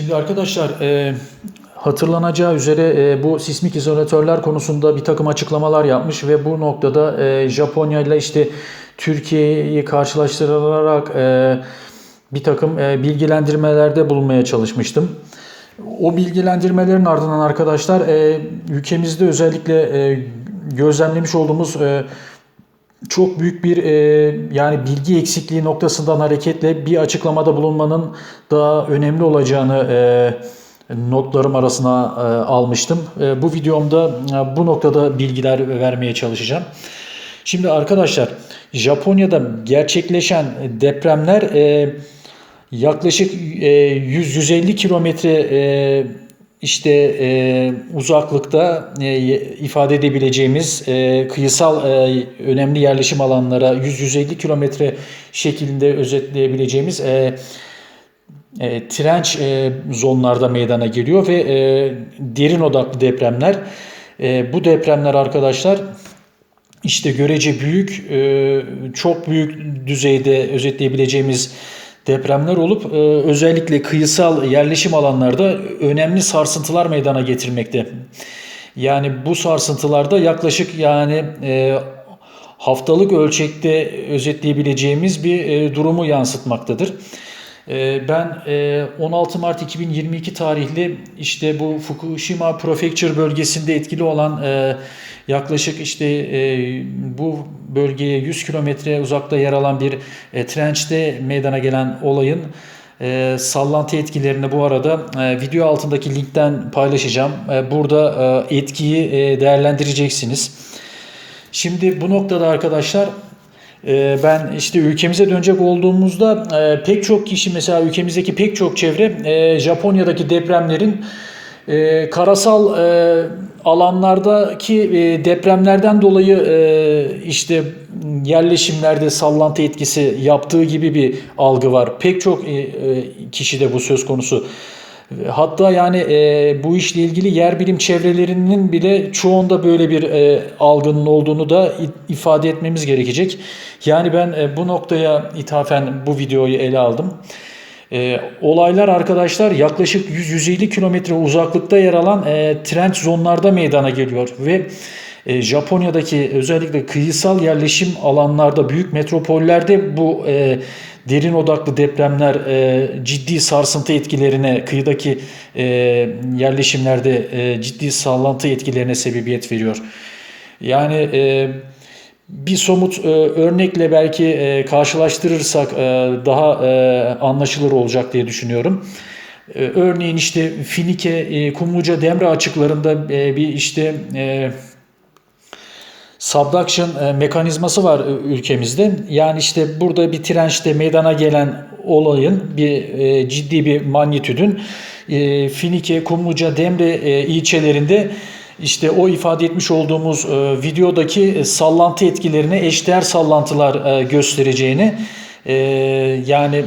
Şimdi arkadaşlar e, hatırlanacağı üzere e, bu sismik izolatörler konusunda bir takım açıklamalar yapmış ve bu noktada e, Japonya ile işte Türkiye'yi karşılaştırarak e, bir takım e, bilgilendirmelerde bulunmaya çalışmıştım. O bilgilendirmelerin ardından arkadaşlar e, ülkemizde özellikle e, gözlemlemiş olduğumuz e, çok büyük bir e, yani bilgi eksikliği noktasından hareketle bir açıklamada bulunmanın daha önemli olacağını e, notlarım arasına e, almıştım. E, bu videomda e, bu noktada bilgiler vermeye çalışacağım. Şimdi arkadaşlar Japonya'da gerçekleşen depremler e, yaklaşık e, 100-150 kilometre e, işte e, uzaklıkta e, ifade edebileceğimiz e, kıyısal e, önemli yerleşim alanlara 100-150 kilometre şeklinde özetleyebileceğimiz e, e, trenç e, zonlarda meydana geliyor ve e, derin odaklı depremler. E, bu depremler arkadaşlar işte görece büyük, e, çok büyük düzeyde özetleyebileceğimiz depremler olup e, özellikle kıyısal yerleşim alanlarda önemli sarsıntılar meydana getirmekte. Yani bu sarsıntılarda yaklaşık yani e, haftalık ölçekte özetleyebileceğimiz bir e, durumu yansıtmaktadır. Ben e, 16 Mart 2022 tarihli işte bu Fukushima Prefecture bölgesinde etkili olan yaklaşık işte e, bu bölgeye 100 kilometre uzakta yer alan bir e, trençte meydana gelen olayın e, sallantı etkilerini bu arada e, video altındaki linkten paylaşacağım. E, burada e, etkiyi e, değerlendireceksiniz. Şimdi bu noktada arkadaşlar e, ben işte ülkemize dönecek olduğumuzda e, pek çok kişi mesela ülkemizdeki pek çok çevre e, Japonya'daki depremlerin karasal alanlardaki e, depremlerden dolayı e, işte yerleşimlerde sallantı etkisi yaptığı gibi bir algı var. Pek çok e, kişide bu söz konusu. Hatta yani bu işle ilgili yer bilim çevrelerinin bile çoğunda böyle bir algının olduğunu da ifade etmemiz gerekecek. Yani ben bu noktaya ithafen bu videoyu ele aldım. E, olaylar arkadaşlar yaklaşık 100-150 kilometre uzaklıkta yer alan e, trend zonlarda meydana geliyor ve e, Japonya'daki özellikle kıyısal yerleşim alanlarda büyük metropollerde bu e, derin odaklı depremler e, ciddi sarsıntı etkilerine kıyıdaki e, yerleşimlerde e, ciddi sallantı etkilerine sebebiyet veriyor. Yani e, bir somut e, örnekle belki e, karşılaştırırsak e, daha e, anlaşılır olacak diye düşünüyorum. E, örneğin işte Finike, e, Kumluca, Demre açıklarında e, bir işte e, subduction e, mekanizması var e, ülkemizde. Yani işte burada bir trençte meydana gelen olayın bir e, ciddi bir manyetüdün e, Finike, Kumluca, Demre e, ilçelerinde işte o ifade etmiş olduğumuz e, videodaki sallantı etkilerine eşdeğer sallantılar e, göstereceğini e, yani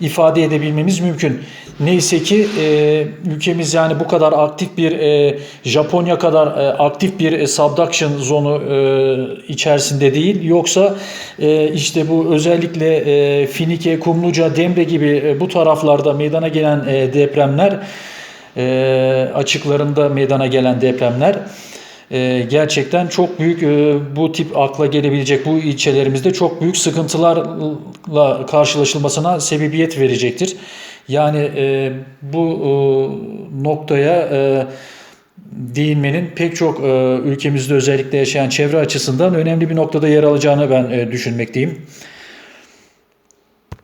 ifade edebilmemiz mümkün. Neyse ki e, ülkemiz yani bu kadar aktif bir e, Japonya kadar e, aktif bir e, subduction zonu e, içerisinde değil. Yoksa e, işte bu özellikle e, Finike, Kumluca, Demre gibi e, bu taraflarda meydana gelen e, depremler e, açıklarında meydana gelen depremler e, gerçekten çok büyük e, bu tip akla gelebilecek bu ilçelerimizde çok büyük sıkıntılarla karşılaşılmasına sebebiyet verecektir. Yani e, bu e, noktaya e, değinmenin pek çok e, ülkemizde özellikle yaşayan çevre açısından önemli bir noktada yer alacağını ben e, düşünmekteyim.